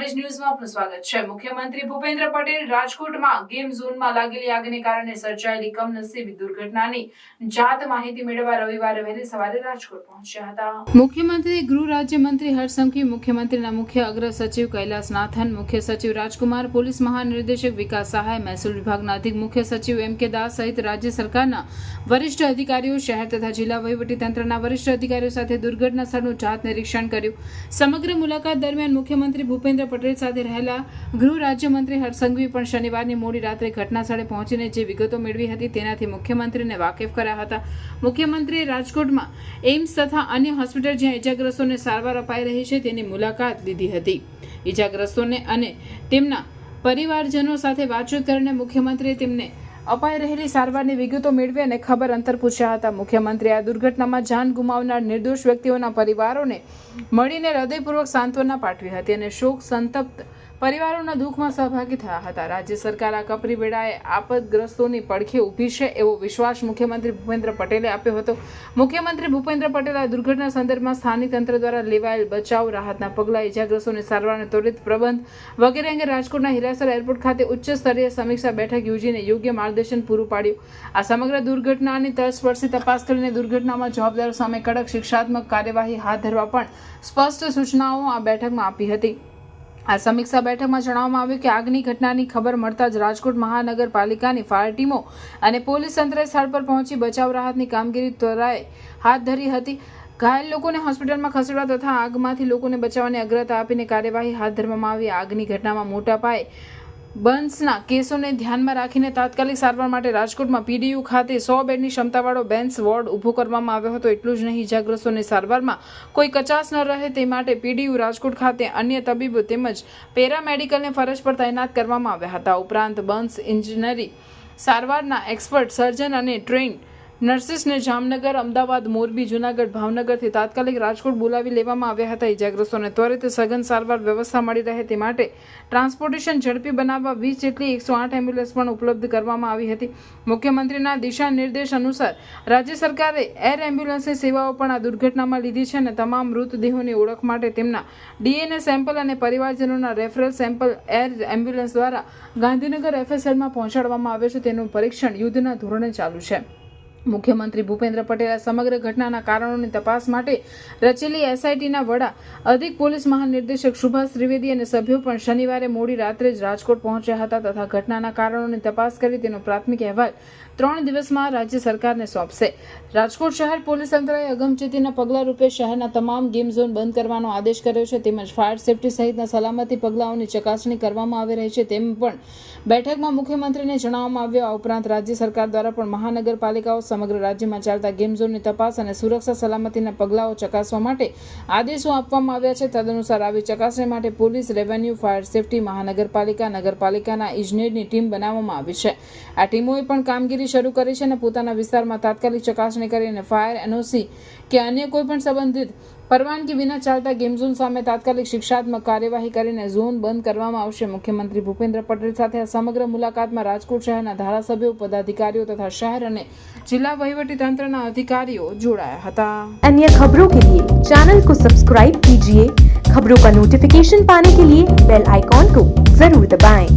Coverage ન્યૂઝમાં આપનું સ્વાગત છે. મુખ્યમંત્રી ભૂપેન્દ્ર પટેલ રાજકોટમાં ગેમ ઝોનમાં લાગેલી આગને કારણે સર્જાયેલી કમનસીબી દુર્ઘટનાની જાત માહિતી મેળવવા રવિવારે વહેલી સવારે રાજકોટ પહોંચ્યા હતા. મુખ્યમંત્રી, ગૃહ રાજ્યમંત્રી હર્ષસંઘવી મુખ્યમંત્રીના મુખ્ય અગ્ર સચિવ કૈલાસનાથન, મુખ્ય સચિવ રાજકુમાર, પોલીસ મહાનિર્દેશક વિકાસ સહાય, મહેસૂલ વિભાગના અધિક મુખ્ય સચિવ એમ કે દાસ સહિત રાજ્ય સરકારના વરિષ્ઠ અધિકારીઓ, શહેર તથા જિલ્લા વહીવટીતંત્રના વરિષ્ઠ અધિકારીઓ સાથે દુર્ઘટના સ્થળનું જાત નિરીક્ષણ કર્યું. સમગ્ર મુલાકાત દરમિયાન મુખ્યમંત્રી ભૂપેન્દ્ર પટેલ સાથે રહેલા ગૃહ રાજ્યમંત્રી હરસંઘવી પણ શનિવારની મોડી રાત્રે ઘટના સ્થળે પહોંચીને જે વિગતો મેળવી હતી તેનાથી મુખ્યમંત્રીને વાકેફ કર્યા હતા. મુખ્યમંત્રીએ રાજકોટમાં એઇમ્સ તથા અન્ય હોસ્પિટલ જ્યાં ઇજાગ્રસ્તોને સારવાર અપાઈ રહી છે તેની મુલાકાત લીધી હતી. ઇજાગ્રસ્તોને અને તેમના પરિવારજનો સાથે વાતચીત કરીને મુખ્યમંત્રીએ તેમને અપાઈ રહેલી સારવારની વિગતો મેળવી અને ખબર અંતર પૂછ્યા હતા. મુખ્યમંત્રીએ આ દુર્ઘટનામાં જાન ગુમાવનાર નિર્દોષ વ્યક્તિઓના પરિવારોને મળીને હૃદયપૂર્વક સાંત્વના પાઠવી હતી અને શોક સંતપ્ત પરિવારોના દુઃખમાં સહભાગી થયા હતા. રાજ્ય સરકાર આ કપરી વેળાએ આપદગ્રસ્તોની પડખે ઊભી છે એવો વિશ્વાસ મુખ્યમંત્રી ભૂપેન્દ્ર પટેલે આપ્યો હતો. મુખ્યમંત્રી ભૂપેન્દ્ર પટેલ આ દુર્ઘટના સંદર્ભમાં સ્થાનિક તંત્ર દ્વારા લેવાયેલ બચાવ, રાહતના પગલાં ઇજાગ્રસ્તોની સારવારને ત્વરિત પ્રબંધ વગેરે અંગે રાજકોટના હિરાસર એરપોર્ટ ખાતે ઉચ્ચ સ્તરીય સમીક્ષા બેઠક યોજીને યોગ્ય માર્ગદર્શન પૂરું પાડ્યું. આ સમગ્ર દુર્ઘટનાની વર્ષે તપાસ કરીને દુર્ઘટનામાં જવાબદારો સામે કડક શિક્ષાત્મક કાર્યવાહી હાથ ધરવા પણ સ્પષ્ટ સૂચનાઓ આ બેઠકમાં આપી હતી. આ સમીક્ષા બેઠકમાં જણાવવામાં આવ્યું કે આગની ઘટનાની ખબર મળતા જ રાજકોટ મહાનગરપાલિકાની ફાયર ટીમો અને પોલીસ તંત્રએ સ્થળ પર પહોંચી બચાવ રાહતની કામગીરી ત્વરાએ હાથ ધરી હતી. ઘાયલ લોકોને હોસ્પિટલમાં ખસેડવા તથા આગમાંથી લોકોને બચાવવાની અગ્રતા આપીને કાર્યવાહી હાથ ધરવામાં આવી. આગની ઘટનામાં મોટા પાયે બંસના કેસોને ધ્યાનમાં રાખીને તાત્કાલિક સારવાર માટે રાજકોટમાં પીડીયુ ખાતે સો બેડની ક્ષમતાવાળો બેન્સ વોર્ડ ઊભો કરવામાં આવ્યો હતો. એટલું જ નહીં ઇજાગ્રસ્તોની સારવારમાં કોઈ કચાશ ન રહે તે માટે પીડીયુ રાજકોટ ખાતે અન્ય તબીબો તેમજ પેરામેડિકલને ફરજ પર તૈનાત કરવામાં આવ્યા હતા. ઉપરાંત બન્સ ઇન્જિનરી સારવારના એક્સપર્ટ, સર્જન અને ટ્રેન નર્સિસને જામનગર, અમદાવાદ, મોરબી, જુનાગઢ, ભાવનગરથી તાત્કાલિક રાજકોટ બોલાવી લેવામાં આવ્યા હતા ઇજાગ્રસ્તોને. ત્વરિત સઘન સારવાર વ્યવસ્થા મળી રહે તે માટે ટ્રાન્સપોર્ટેશન ઝડપી બનાવવા વીસ જેટલી એકસો આઠ એમ્બ્યુલન્સ પણ ઉપલબ્ધ કરવામાં આવી હતી. મુખ્યમંત્રીના દિશા નિર્દેશ અનુસાર રાજ્ય સરકારે એર એમ્બ્યુલન્સની સેવાઓ પણ આ દુર્ઘટનામાં લીધી છે અને તમામ મૃતદેહોની ઓળખ માટે તેમના ડીએનએ સેમ્પલ અને પરિવારજનોના રેફરલ સેમ્પલ એર એમ્બ્યુલન્સ દ્વારા ગાંધીનગર એફએસએલમાં પહોંચાડવામાં આવ્યો છે. તેનું પરીક્ષણ યુદ્ધના ધોરણે ચાલુ છે. મુખ્યમંત્રી ભૂપેન્દ્ર પટેલે સમગ્ર ઘટનાના કારણોની તપાસ માટે રચેલી એસઆઈટીના વડા, અધિક પોલીસ મહાનિર્દેશક સુભાષ ત્રિવેદી અને સભ્યો પણ શનિવારે મોડી રાત્રે જ રાજકોટ પહોંચ્યા હતા તથા ઘટનાના કારણોની તપાસ કરી તેનો પ્રાથમિક અહેવાલ ત્રણ દિવસમાં રાજ્ય સરકારને સોંપશે. રાજકોટ શહેર પોલીસ તંત્રએ અગમચેતીના પગલાં રૂપે શહેરના તમામ ગેમ ઝોન બંધ કરવાનો આદેશ કર્યો છે. તેમજ ફાયર સેફટી સહિતના સલામતી પગલાઓની ચકાસણી કરવામાં આવી રહી છે. તેમ પણ બેઠકમાં મુખ્યમંત્રીને જણાવવામાં આવ્યું. આ ઉપરાંત રાજ્ય સરકાર દ્વારા પણ મહાનગરપાલિકાઓ સમગ્ર રાજ્યમાં ચાલતા ગેમ ઝોનની તપાસ અને સુરક્ષા સલામતીના પગલાઓ ચકાસવા માટે આદેશો આપવામાં આવ્યા છે. તદનુસાર આવી ચકાસણી માટે પોલીસ રેવન્યુ, ફાયર સેફટી, મહાનગરપાલિકા, નગરપાલિકાના ઇજનેરની ટીમ બનાવવામાં આવી છે. આ ટીમોએ પણ કામગીરી શરૂ કરી છે અને પોતાના વિસ્તારમાં તાત્કાલિક ચકાસણી કરીને ફાયર, એનઓસી કે અન્ય કોઈ પણ સંબંધિત પરવાનગી વિના ચાલતા ગેમ ઝોન સામે તાત્કાલિક શિક્ષાત્મક કાર્યવાહી કરીને ઝોન બંધ કરવામાં આવશે મુખ્યમંત્રી ભૂપેન્દ્ર પટેલ સાથે આ સમગ્ર મુલાકાતમાં રાજકોટ શહેરના ધારાસભ્યો પદાધિકારીઓ તથા શહેર અને જિલ્લા વહીવટી તંત્રના અધિકારીઓ જોડાયા હતા अन्य खबरों के लिए चैनल को सब्सक्राइब कीजिए खबरों का नोटिफिकेशन पाने के लिए बेल आइकॉन को जरूर दबाएं।